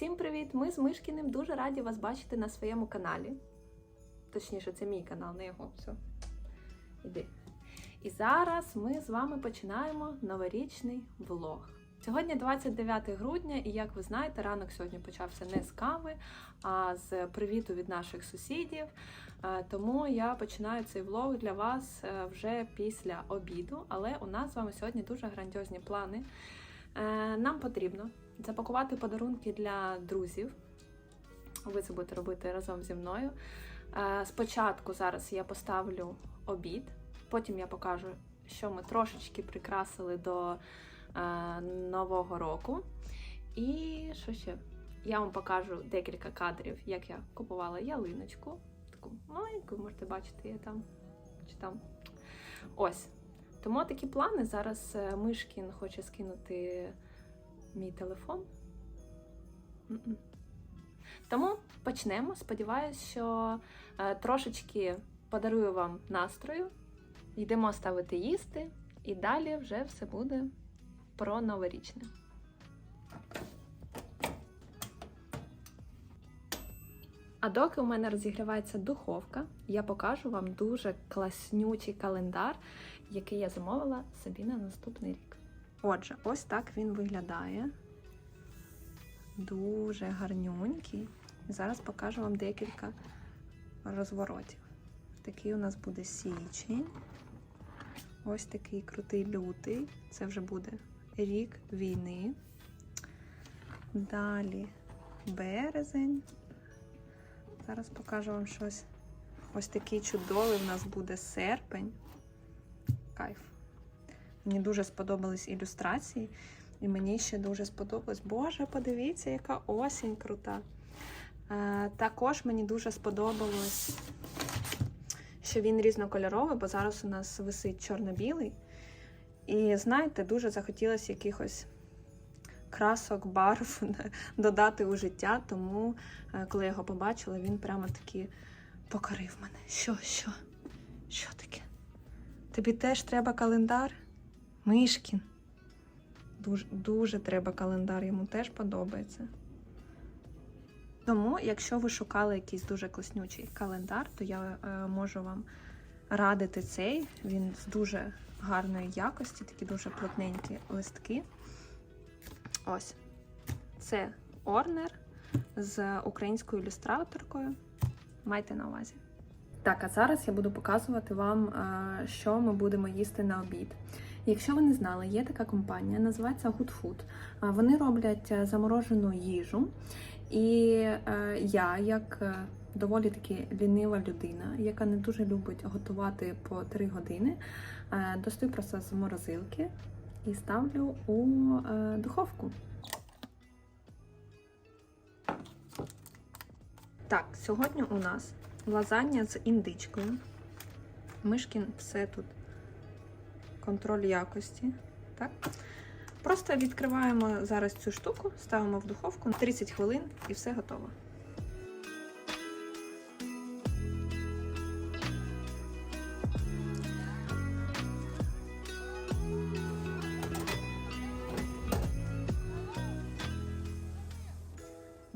Усім привіт! Ми з Мишкіним дуже раді вас бачити на своєму каналі. Точніше, це мій канал, не його. Все. Іди. І зараз ми з вами починаємо новорічний влог. Сьогодні 29 грудня, і як ви знаєте, ранок сьогодні почався не з кави, а з привіту від наших сусідів. Е, Тому я починаю цей влог для вас е, вже після обіду. Але у нас з вами сьогодні дуже грандіозні плани. Е, Нам потрібно запакувати подарунки для друзів. Ви це будете робити разом зі мною. Е, Спочатку зараз я поставлю обід, потім я покажу, що ми трошечки прикрасили до е, Нового року. І що ще? Я вам покажу декілька кадрів, як я купувала ялиночку. Таку маленьку, можете бачити, я там чи там. Ось. Тому такі плани. Зараз е, Мишкін хоче скинути мій телефон. М-м. Тому почнемо. Сподіваюсь, що е, трошечки подарую вам настрою. Йдемо ставити їсти, і далі вже все буде про новорічне. А доки у мене розігрівається духовка, я покажу вам дуже класнючий календар, який я замовила собі на наступний рік. Отже, ось так він виглядає. Дуже гарнюнький. Зараз покажу вам декілька розворотів. Такий у нас буде січень. Ось такий крутий лютий. Це вже буде рік війни. Далі березень. Зараз покажу вам щось. Ось такий чудовий у нас буде серпень. Кайф. Мені дуже сподобались ілюстрації, і мені ще дуже сподобалось. Боже, подивіться, яка осінь крута. Е, також мені дуже сподобалось, що він різнокольоровий, бо зараз у нас висить чорно-білий. І знаєте, дуже захотілося якихось красок, барв додати у життя, тому е, коли я його побачила, він прямо таки покорив мене. Що, що? Що таке? Тобі теж треба календар? Мишкін. Дуже, дуже треба календар, йому теж подобається. Тому, якщо ви шукали якийсь дуже класнючий календар, то я е, можу вам радити цей. Він з дуже гарної якості, такі дуже плотненькі листки. Ось. Це Орнер з українською ілюстраторкою. Майте на увазі. Так, а зараз я буду показувати вам, е, що ми будемо їсти на обід. Якщо ви не знали, є така компанія, називається Good Food. Вони роблять е, заморожену їжу. І е, я, як е, доволі таки лінива людина, яка не дуже любить готувати по 3 години, достаю просто з морозилки і ставлю у духовку. Так, сьогодні у нас лазанья з індичкою. Мишкін все тут контроль якості. Так? Просто відкриваємо зараз цю штуку, ставимо в духовку на 30 хвилин і все готово.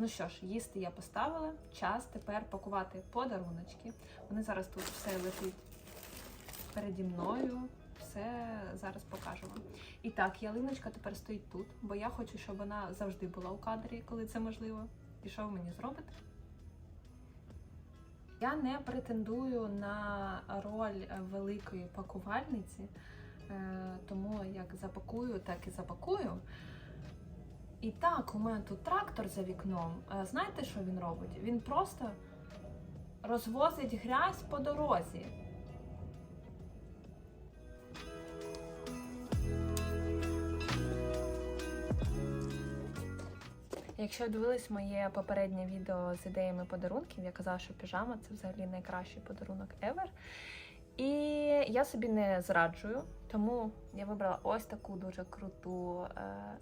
Ну що ж, їсти я поставила. Час тепер пакувати подаруночки. Вони зараз тут все лежить переді мною. Все зараз покажу вам. І так, ялиночка тепер стоїть тут, бо я хочу, щоб вона завжди була у кадрі, коли це можливо. І що ви мені зробите? Я не претендую на роль великої пакувальниці, е, тому як запакую, так і запакую. І так, у мене тут трактор за вікном. Е, Знаєте, що він робить? Він просто розвозить грязь по дорозі. Якщо дивились моє попереднє відео з ідеями подарунків, я казала, що піжама це взагалі найкращий подарунок ever. І я собі не зраджую, тому я вибрала ось таку дуже круту е,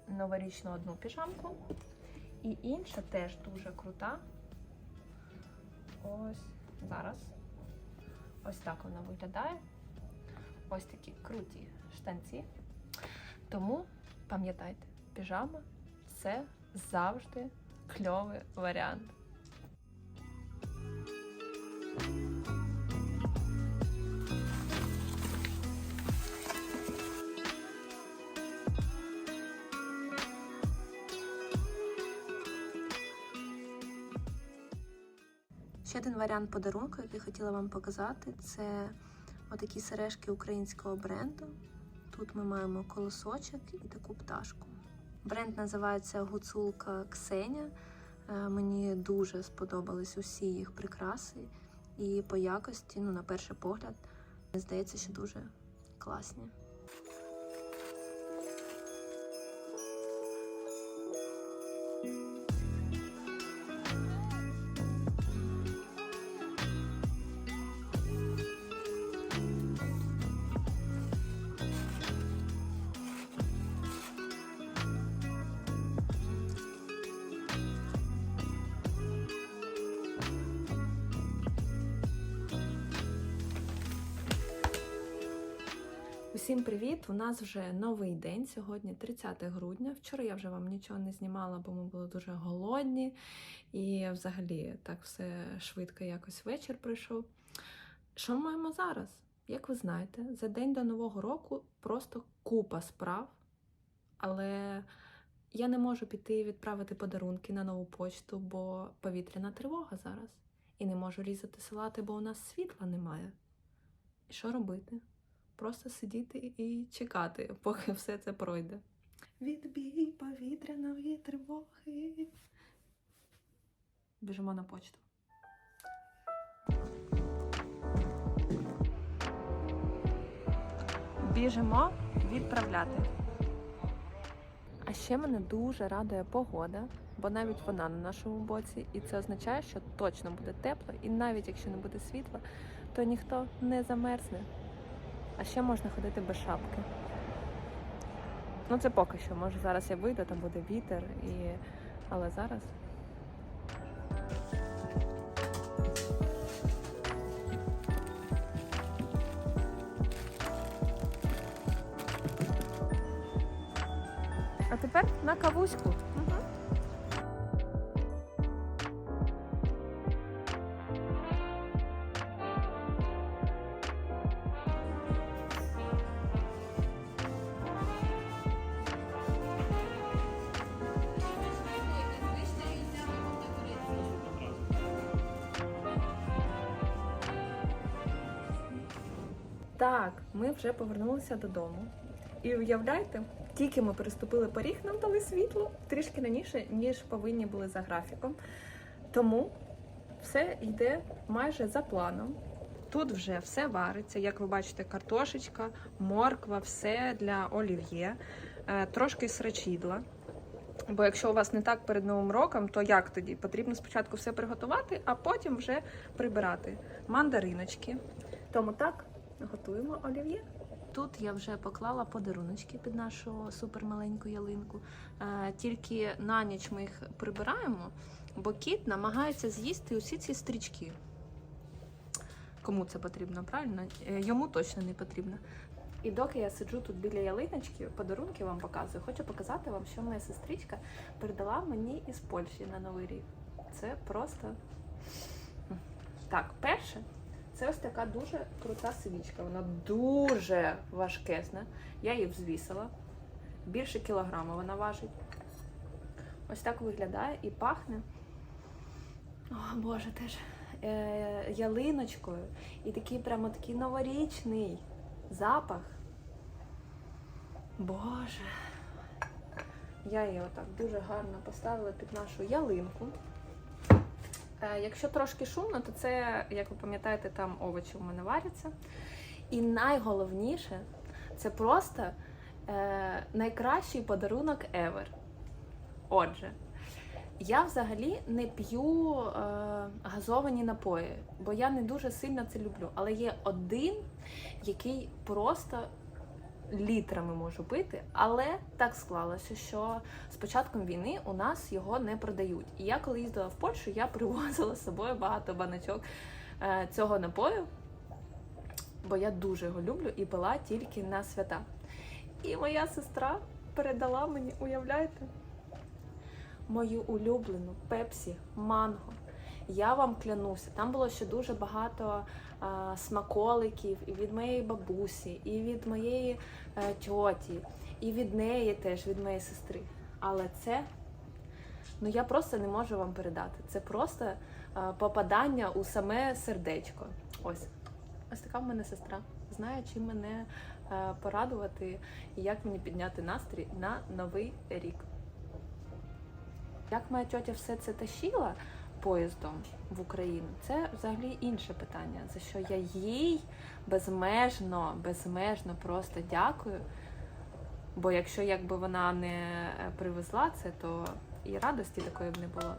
новорічну одну піжамку. І інша теж дуже крута. Ось зараз. Ось так вона виглядає. Ось такі круті штанці. Тому пам'ятайте, піжама це завжди кльовий варіант. Ще один варіант подарунку, який хотіла вам показати, це отакі сережки українського бренду. Тут ми маємо колосочок і таку пташку. Бренд називається Гуцулка Ксеня. Е, Мені дуже сподобались усі їх прикраси, і по якості, ну, на перший погляд, здається, що дуже класні. Усім привіт! У нас вже новий день. Сьогодні 30 грудня. Вчора я вже вам нічого не знімала, бо ми були дуже голодні, і взагалі так все швидко якось вечір пройшов. Що ми маємо зараз? Як ви знаєте, за день до Нового року просто купа справ, але я не можу піти відправити подарунки на нову почту, бо повітряна тривога зараз. І не можу різати салати, бо у нас світла немає. І що робити? Просто сидіти і чекати, поки все це пройде. Відбій повітряної тривоги. Біжимо на почту. Біжимо відправляти. А ще мене дуже радує погода, бо навіть вона на нашому боці, і це означає, що точно буде тепло, і навіть якщо не буде світла, то ніхто не замерзне. А ще можна ходити без шапки. Ну це поки що. Може зараз я вийду, там буде вітер, і... але зараз. А тепер на кавуську. Так, ми вже повернулися додому. І уявляєте, тільки ми переступили поріг, нам дали світло трішки раніше, ніж повинні були за графіком. Тому все йде майже за планом. Тут вже все вариться, як ви бачите, картошечка, морква, все для олів'є, Е, трошки срачідла. Бо якщо у вас не так перед новим роком, то як тоді? Потрібно спочатку все приготувати, а потім вже прибирати мандариночки. Тому так, готуємо олів'є. Тут я вже поклала подаруночки під нашу супермаленьку ялинку. Е, Тільки на ніч ми їх прибираємо, бо кіт намагається з'їсти усі ці стрічки. Кому це потрібно, правильно? Е, Йому точно не потрібно. І доки я сиджу тут біля ялиночки, подарунки вам показую, хочу показати вам, що моя сестричка передала мені із Польщі на Новий рік. Це просто. Так, перше, це ось така дуже крута свічка. Вона дуже важкесна. Я її взвісила. Більше кілограма вона важить. Ось так виглядає і пахне. О, Боже, теж е, ялиночкою. І такий прямо такий новорічний запах. Боже. Я її отак дуже гарно поставила під нашу ялинку. Е, Якщо трошки шумно, то це, як ви пам'ятаєте, там овочі у мене варяться. І найголовніше це просто е, найкращий подарунок ever. Отже, Я взагалі не п'ю е, газовані напої, бо я не дуже сильно це люблю. Але є один, який просто літрами можу пити, але так склалося, що з початком війни у нас його не продають. І я коли їздила в Польщу, я привозила з собою багато баночок е, цього напою, бо я дуже його люблю і пила тільки на свята. І моя сестра передала мені, уявляєте, мою улюблену пепсі манго. Я вам клянуся, там було ще дуже багато смаколиків і від моєї бабусі, і від моєї е, тьоті, і від неї теж, від моєї сестри. Але це ну я просто не можу вам передати. Це просто е, попадання у саме сердечко. Ось. Ось така в мене сестра. Знає, чим мене е, порадувати і як мені підняти настрій на новий рік. Як моя тьотя все це тащила поїздом в Україну, це взагалі інше питання, за що я їй безмежно, безмежно просто дякую. Бо якщо якби вона не е, привезла це, то і радості такої б не було.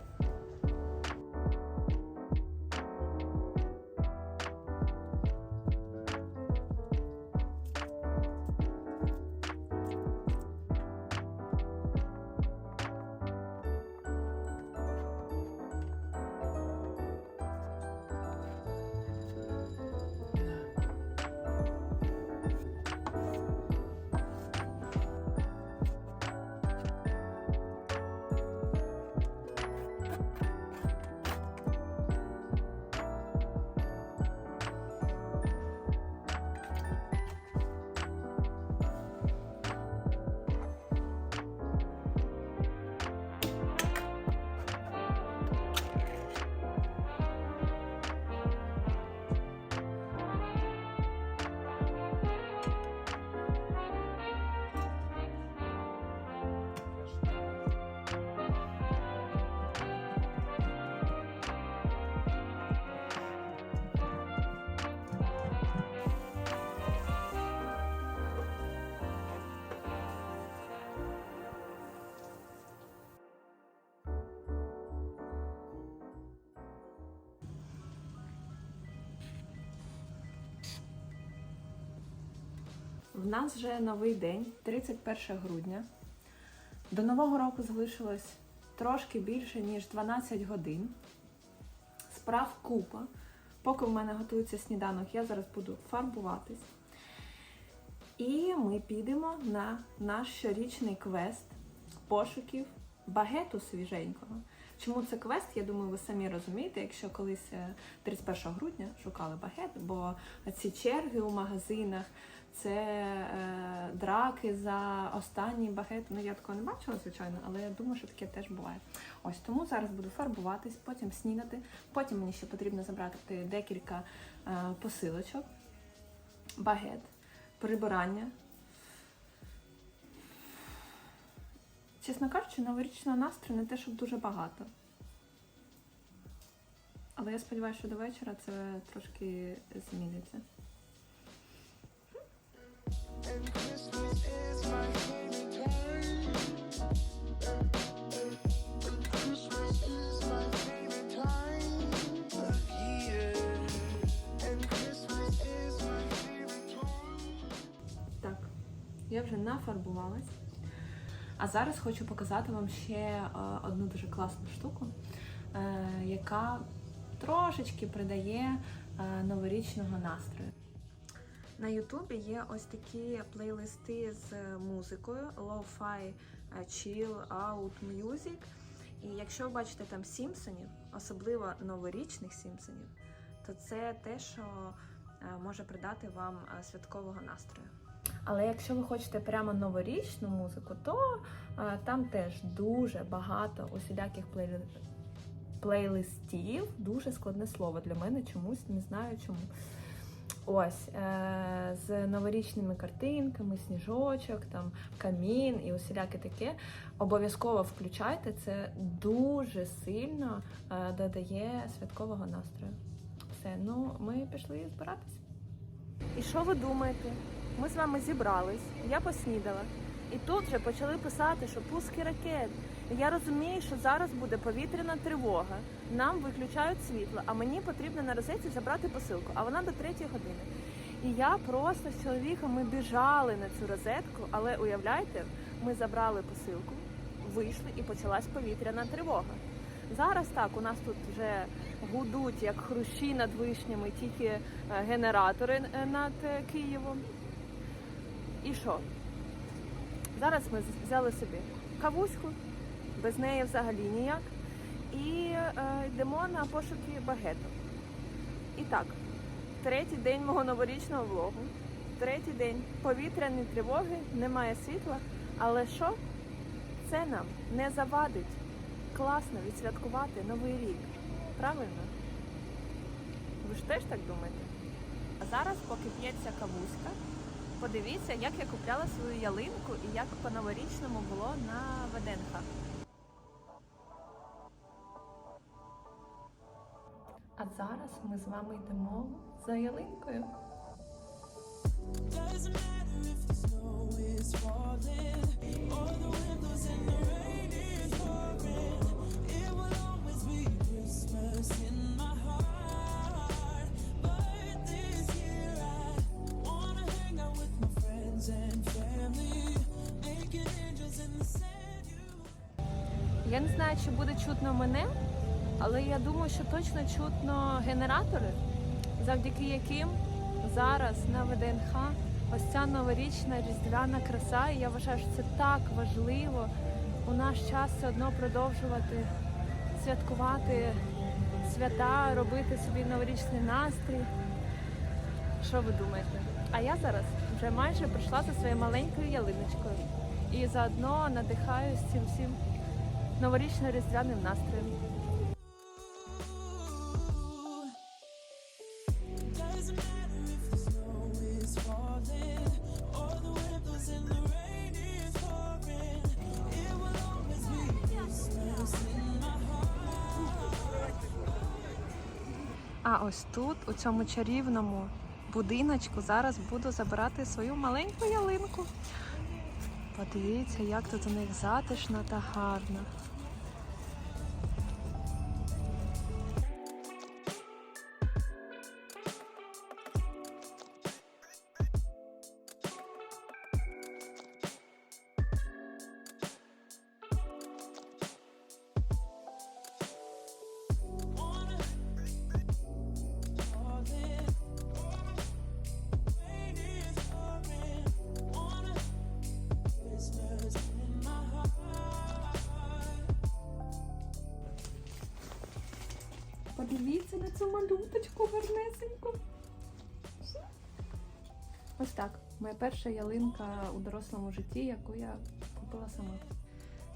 В нас вже новий день, 31 грудня. До Нового року залишилось трошки більше, ніж 12 годин. Справ купа. Поки в мене готується сніданок, я зараз буду фарбуватись. І ми підемо на наш щорічний квест пошуків багету свіженького. Чому це квест? Я думаю, ви самі розумієте, якщо колись е, 31 грудня шукали багет, бо ці черги у магазинах, це е, драки за останній багет. Ну я такого не бачила, звичайно, але я думаю, що таке теж буває. Ось тому зараз буду фарбуватись, потім снідати. Потім мені ще потрібно забрати декілька е, посилочок, багет, прибирання. Чесно кажучи, новорічного настрою не те, щоб дуже багато. Але я сподіваюся, що до вечора це трошки зміниться. Я вже нафарбувалась. А зараз хочу показати вам ще е, одну дуже класну штуку, е, яка трошечки придає е, новорічного настрою. На Ютубі є ось такі плейлисти з музикою Lo-Fi Chill Out Music. І якщо ви бачите там Сімпсонів, особливо новорічних Сімпсонів, то це те, що може придати вам святкового настрою. Але якщо ви хочете прямо новорічну музику, то е, там теж дуже багато усіляких плейлі... плейлистів. Дуже складне слово для мене чомусь, не знаю чому. Ось е- з новорічними картинками, сніжочок, там камін і усіляке таке. Обов'язково включайте це дуже сильно е, додає святкового настрою. Все, ну ми пішли збиратись. І що ви думаєте? Ми з вами зібрались, я поснідала, і тут вже почали писати, що пуски ракет, Я розумію, що зараз буде повітряна тривога. Нам виключають світло, а мені потрібно на розетці забрати посилку, а вона до третьої години. І я просто з чоловіком ми біжали на цю розетку, але уявляєте, ми забрали посилку, вийшли і почалась повітряна тривога. Зараз так, у нас тут вже гудуть як хрущі над вишнями, тільки е, генератори е, над е, Києвом. І що? Зараз ми взяли собі кавуську, без неї взагалі ніяк. І е, йдемо на пошуки багету. І так, третій день мого новорічного влогу, третій день повітряної тривоги, немає світла. Але що? Це нам не завадить класно відсвяткувати новий рік. Правильно? Ви ж теж так думаєте? А зараз, поки п'ється кавуська, подивіться, як я купляла свою ялинку і як по-новорічному було на ВДНХ. А зараз ми з вами йдемо за ялинкою. Doesn't matter Я не знаю, чи буде чутно мене, але я думаю, що точно чутно генератори, завдяки яким зараз на ВДНХ ось ця новорічна різдвяна краса. І я вважаю, що це так важливо у наш час все одно продовжувати святкувати свята, робити собі новорічний настрій. Що ви думаєте? А я зараз вже майже прийшла за своєю маленькою ялиночкою і заодно надихаюсь цим всім новорічно-різдвяним настроєм. А ось тут, у цьому чарівному будиночку, зараз буду забирати свою маленьку ялинку. Подивіться, як тут у них затишно та гарно. Ялинка у дорослому житті, яку я купила сама.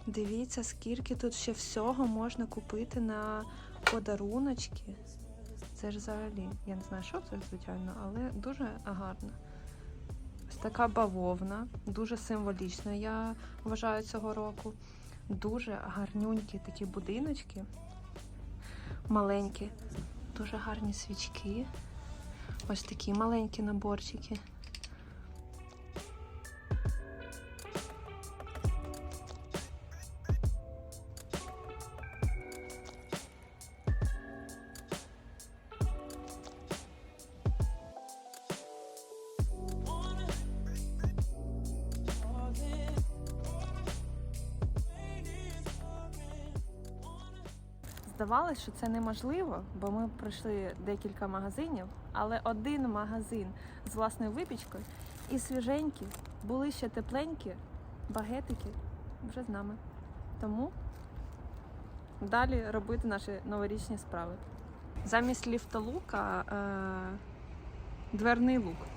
Дивіться, скільки тут ще всього можна купити на подаруночки. Це ж взагалі, я не знаю, що це, звичайно, але дуже гарно. Ось така бавовна, дуже символічна, я вважаю цього року. Дуже гарнюнькі такі будиночки маленькі, дуже гарні свічки. Ось такі маленькі наборчики. Здавалось, що це неможливо, бо ми пройшли декілька магазинів, але один магазин з власною випічкою і свіженькі, були ще тепленькі багетики вже з нами. Тому далі робити наші новорічні справи. Замість ліфтолука е- дверний лук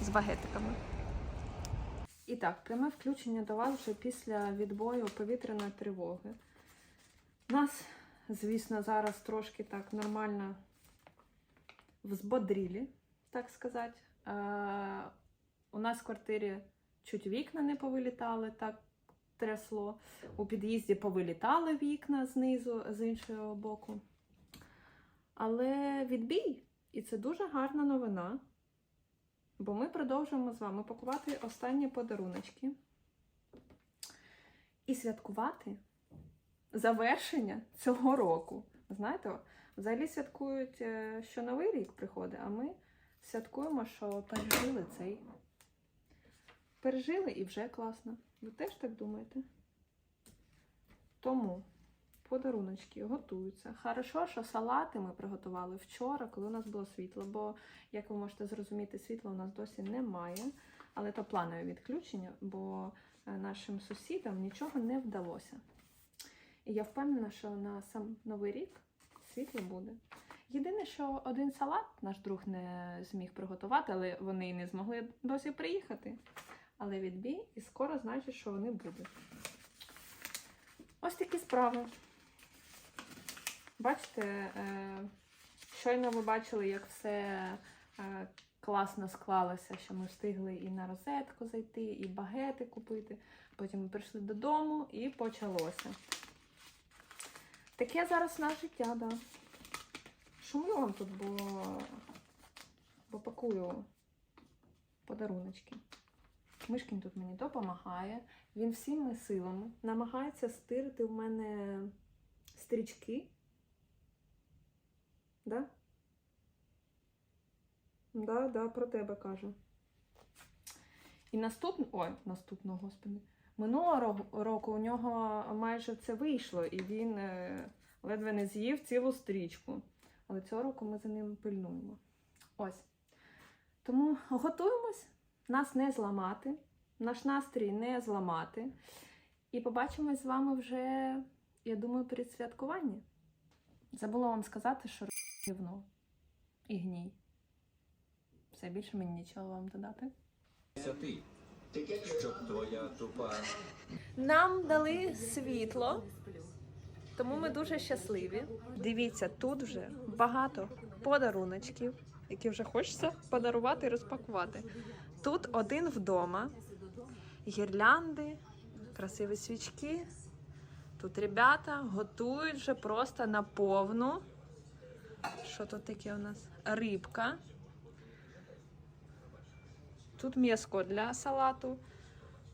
з багетиками. І так, пряме включення до вас вже після відбою повітряної тривоги. Нас, звісно, зараз трошки так нормально взбодрили, так сказати. Е, у нас в квартирі чуть вікна не повилітали, так трясло. У під'їзді повилітали вікна знизу, з іншого боку. Але відбій, і це дуже гарна новина. Бо ми продовжуємо з вами пакувати останні подаруночки. і святкувати завершення цього року. Знаєте, взагалі святкують, е, що Новий рік приходить, а ми святкуємо, що пережили цей. Пережили і вже класно. Ви теж так думаєте? Тому подаруночки готуються. Хорошо, що салати ми приготували вчора, коли у нас було світло, бо, як ви можете зрозуміти, світла у нас досі немає. Але то планове відключення, бо е, нашим сусідам нічого не вдалося. І я впевнена, що на сам новий рік світло буде. Єдине, що один салат наш друг не зміг приготувати, але вони і не змогли досі приїхати. Але відбій, і скоро значить, що вони будуть. Ось такі справи. Бачите, е, щойно ви бачили, як все е, класно склалося, що ми встигли і на розетку зайти, і багети купити. Потім ми прийшли додому і почалося. Таке зараз наше життя, да. Шумлю вам тут, бо, бо пакую подаруночки. Мишкін тут мені допомагає. Він всіми силами намагається стирити в мене стрічки. Да? Да, да, про тебе кажу. І наступного, ой, наступного, господи. Минулого року у нього майже це вийшло, і він е, ледве не з'їв цілу стрічку. Але цього року ми за ним пильнуємо. Ось. Тому готуємось, нас не зламати, наш настрій не зламати. І побачимось з вами вже, я думаю, перед святкуванням. Забула вам сказати, що гівно і гній. Все більше мені нічого вам додати. Щоб твоя тупа Нам дали світло, тому ми дуже щасливі. Дивіться, тут вже багато подаруночків, які вже хочеться подарувати і розпакувати. Тут один вдома, гірлянди, красиві свічки. Тут ребята готують вже просто на повну. Що тут таке у нас? Рибка. Тут м'яско для салату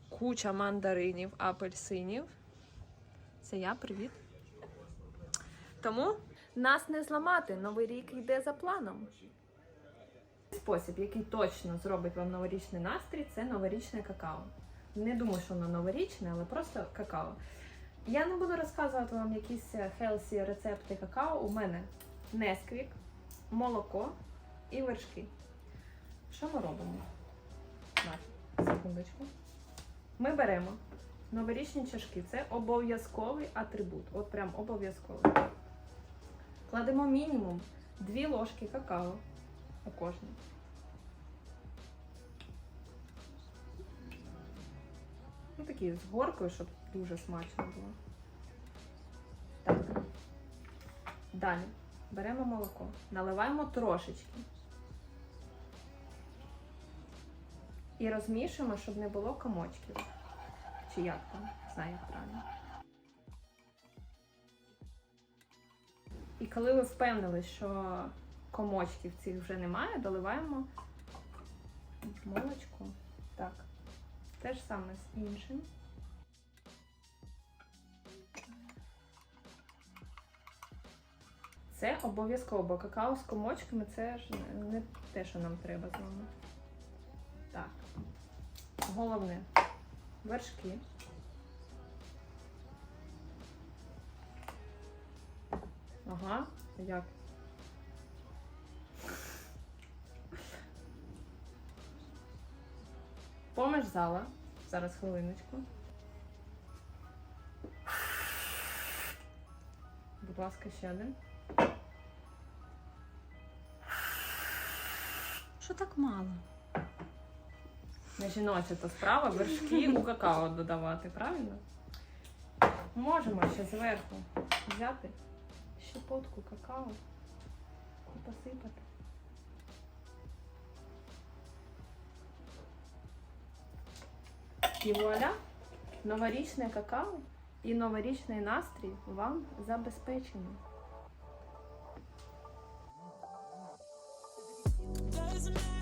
куча мандаринів, апельсинів. Це я, привіт. Тому нас не зламати. Новий рік йде за планом. Спосіб, який точно зробить вам новорічний настрій, це новорічне какао. Не думаю, що воно новорічне, але просто какао. Я не буду розказувати вам якісь хелсі рецепти какао. У мене несквік, молоко і вершки. Що ми робимо? Секундочку. Ми беремо новорічні чашки. Це обов'язковий атрибут. От прям обов'язковий. Кладемо мінімум 2 ложки какао у кожну. Ну, такі з горкою, щоб дуже смачно було. Так. Далі беремо молоко, наливаємо трошечки. І розмішуємо, щоб не було комочків. Чи як там? Знаю, правильно. І коли ви впевнились, що комочків цих вже немає, доливаємо молочко. Так. Те ж саме з іншим. Це обов'язково, бо какао з комочками це ж не те, що нам треба з вами. Так. Головне вершки. Ага, як? Поміж зала. Зараз хвилиночку. Будь ласка, ще один. Що так мало? Не жіноча то справа, вершки у какао додавати, правильно? Можемо ще зверху взяти щепотку какао і посипати. І вуаля, новорічне какао і новорічний настрій вам забезпечені. Doesn't matter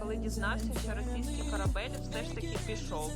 коли дізнався, що російський корабель все ж таки пішов.